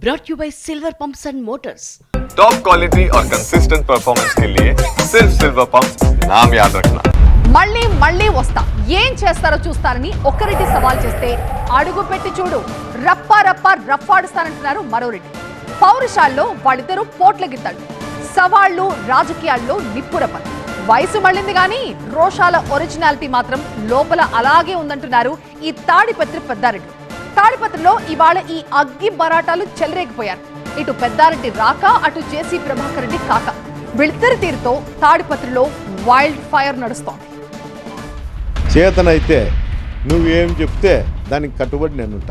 brought you by Silver Pumps and Motors. Top quality और consistent performance के लिए सिर्फ सिल्वर पंप नाम याद रखना మళ్ళీ మళ్ళీ వస్తా ఏం చేస్తారో చూస్తారని ఒక్కరెడ్డి సవాల్ చేస్తే అడుగు పెట్టి చూడు రప్ప రప్ప రఫాడుస్తానంటున్నారు మరో రెడ్డి పౌరుషాల్లో వాళ్ళిద్దరూ పోట్ల గిత్తాడు సవాళ్లు రాజకీయాల్లో నిప్పురప వయసు మళ్ళింది కానీ రోషాల ఒరిజినాలిటీ మాత్రం లోపల అలాగే ఉందంటున్నారు ఈ తాడిపత్రి పెద్దారెడ్డి తాడిపత్రిలో ఇవాళ ఈ అగ్గి బరాటాలు చెలరేగిపోయారు. ఇటు పెద్దారెడ్డి రాక అటు జేసీ ప్రభాకర్ రెడ్డి కాక. వీళ్ళిద్దరి తీరుతో తాడిపత్రిలో వైల్డ్ ఫైర్ నడుస్తోంది. చేతనైతే నువ్వేం చెప్తే దానికి కట్టుబడి నేను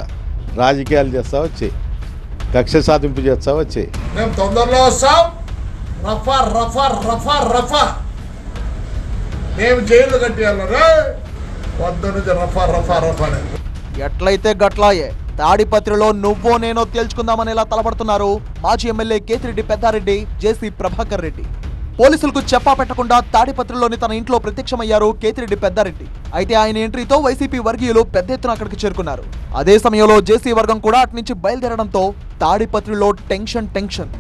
రాజకీయాలు చేస్తావా? చెయ్యి. కక్ష సాధింపు చేస్తావా? చెయ్యి. మేము తొందరలో వస్తాం. రఫా రఫా రఫా రఫా. మేము జైలు కట్టేయాలి రే. వద్ద నుంచి రఫా రఫా రఫా అని. ఎట్లయితే గట్లాయే తాడిపత్రిలో నువ్వో నేనో తేల్చుకుందామనేలా తలపడుతున్నారు మాజీ ఎమ్మెల్యే కేతిరెడ్డి పెద్దారెడ్డి జేసీ ప్రభాకర్ రెడ్డి. పోలీసులకు చెప్పా పెట్టకుండా తాడిపత్రిలోని తన ఇంట్లో ప్రత్యక్షమయ్యారు కేతిరెడ్డి పెద్దారెడ్డి. అయితే ఆయన ఎంట్రీతో వైసీపీ వర్గీయులు పెద్ద ఎత్తున అక్కడికి చేరుకున్నారు. అదే సమయంలో జేసీ వర్గం కూడా అటు నుంచి బయలుదేరడంతో తాడిపత్రిలో టెన్షన్ టెన్షన్.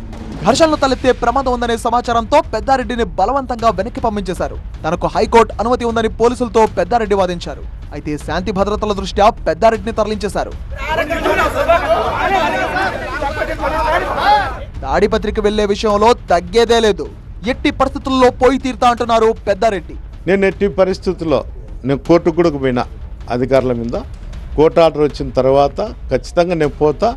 ఘర్షణలు తలెత్తే ప్రమాదం ఉందనే సమాచారంతో పెద్దారెడ్డిని బలవంతంగా వెనక్కి పంపించేశారు. తనకు హైకోర్టు అనుమతి ఉందని పోలీసులతో పెద్దారెడ్డి వాదించారు. అయితే శాంతి భద్రతల దృష్ట్యా పెద్దారెడ్డిని తరలించేశారు. తాడిపత్రికి వెళ్ళే విషయంలో తగ్గేదే లేదు. ఎట్టి పరిస్థితుల్లో పోయి తీరుతా అంటున్నారు పెద్దారెడ్డి. నేను ఎట్టి పరిస్థితుల్లో నేను కోర్టు కూడా పోయినా అధికారుల మీద. కోర్టు ఆర్డర్ వచ్చిన తర్వాత ఖచ్చితంగా నేను పోతా.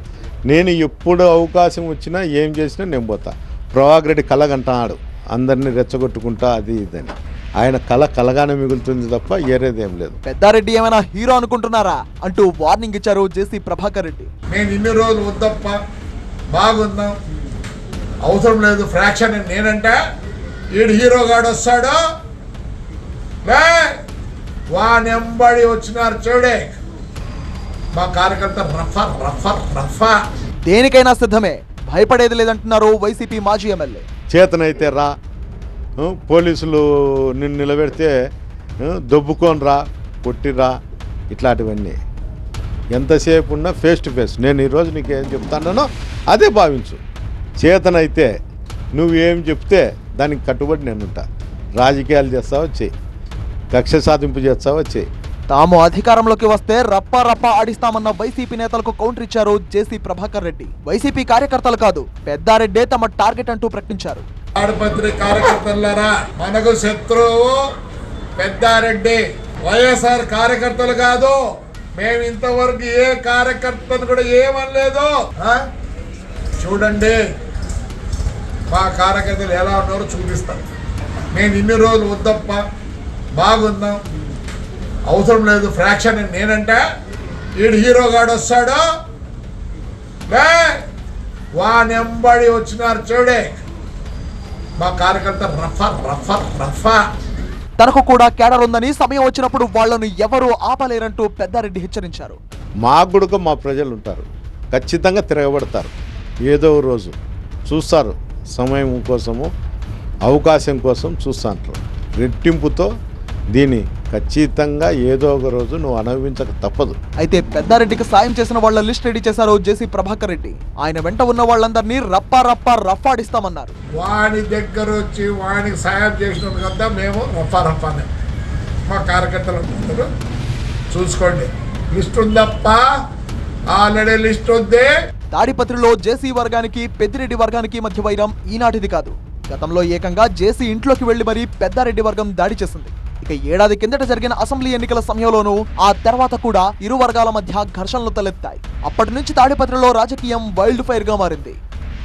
నేను ఎప్పుడు అవకాశం వచ్చినా ఏం చేసినా నేను పోతా. ప్రభాకర్ రెడ్డి కలగంటున్నాడు. అందరినీ రెచ్చగొట్టుకుంటా అది ఇదని. ఆయన కళ కలగానే మిగులుతుంది తప్ప ఏరేదేం లేదు. పెద్దారెడ్డి ఏమైనా హీరో అనుకుంటున్నారా? అంటూ వార్నింగ్ ఇచ్చారు జేసీ ప్రభాకర్ రెడ్డి. నేను ఇన్ని రోజులు వద్దప్ప బాగుందాం. అవసరం లేదు ఫ్రాక్షన్ నేనంటే. ఈడు హీరో గాడు వస్తాడు. వానెంబడి వచ్చినారు చూడే. మా కార్యకర్త రఫా రఫా రఫా. దేనికైనా సిద్ధమే. భయపడేది లేదంటున్నారు వైసీపీ మాజీ ఎమ్మెల్యే. చేతనైతే రా. పోలీసులు నిన్ను నిలబెడితే దొబ్బుకొని రా కొట్టిరా ఇట్లాంటివన్నీ. ఎంతసేపు ఉన్నా ఫేస్ టు ఫేస్ నేను ఈరోజు నీకు ఏం చెప్తానో అదే భావించు. చేతనైతే నువ్వేం చెప్తే దానికి కట్టుబడి నేను ఉంటా రాజకీయాలు చేస్తావా? చెయ్యి. కక్ష సాధింపు చేస్తావా? చెయ్యి. తాము అధికారంలోకి వస్తే రప్ప రప్ప ఆడిస్తామన్న వైసీపీ నేతలకు కౌంటర్ ఇచ్చారు జేసీ ప్రభాకర్ రెడ్డి. వైసీపీ కార్యకర్తలు కాదు పెద్దారెడ్డే తమ టార్గెట్ అంటూ ప్రకటించారు. ఆడపత్రి కార్యకర్తలారా మనకు శత్రువు పెద్దారెడ్డి. వైఎస్ఆర్ కార్యకర్తలు కాదు మేము ఇంతవరకు ఏ కార్యకర్తను కూడా ఏమనలేదు. చూడండి మా కార్యకర్తలు ఎలా ఉన్నారో చూపిస్తాం మేము ఇన్ని రోజులు వద్దప్ప బాగుందాం అవసరం లేదు ఫ్రాక్షన్ నేనంటే ఈడు హీరో గాడు వస్తాడు. లే వానెంబడి వచ్చినారు చూడే. మా కార్యకర్త రఫా రఫా రఫా. తనకు కూడా కేడర్ ఉందని సమయం వచ్చినప్పుడు వాళ్ళను ఎవరూ ఆపలేరంటూ పెద్దారెడ్డి హెచ్చరించారు. మా గుడుక మా ప్రజలు ఉంటారు ఖచ్చితంగా తిరగబడతారు. ఏదో ఒక రోజు చూస్తారు. సమయం కోసము అవకాశం కోసం చూస్తుంటారు. రెట్టింపుతో దీన్ని ఖచ్చితంగా ఏదో ఒక రోజు నువ్వు అనుభవించక తప్పదు. అయితే పెద్దారెడ్డికి సాయం చేసిన వాళ్ళ లిస్ట్ రెడీ చేశారు జేసీ ప్రభాకర్ రెడ్డి. ఆయన వెంట ఉన్న వాళ్ళందరినీ రప్ప రప్ప రఫాడిస్తామన్నారు వాని దగ్గర వచ్చి వానికి సాయం చేసిన కదా మేము రఫా రఫానే మా కార్యకర్తలు అందరూ చూసుకోండి. లిస్ట్ ఉందప్ప ఆల్రెడీ లిస్ట్ ఉంది. తాడిపత్రిలో జేసీ వర్గానికి పెద్దిరెడ్డి వర్గానికి మధ్య వైరం ఈనాటిది కాదు. గతంలో ఏకంగా జేసీ ఇంట్లోకి వెళ్ళి మరీ పెద్దారెడ్డి వర్గం దాడి చేసింది. ఇక ఏడాది కిందట జరిగిన అసెంబ్లీ ఎన్నికల సమయంలోనూ ఆ తర్వాత కూడా ఇరు వర్గాల మధ్య ఘర్షణలు తలెత్తాయి. అప్పటి నుంచి తాడిపత్రిలో రాజకీయం వైల్డ్ ఫైర్గా మారింది.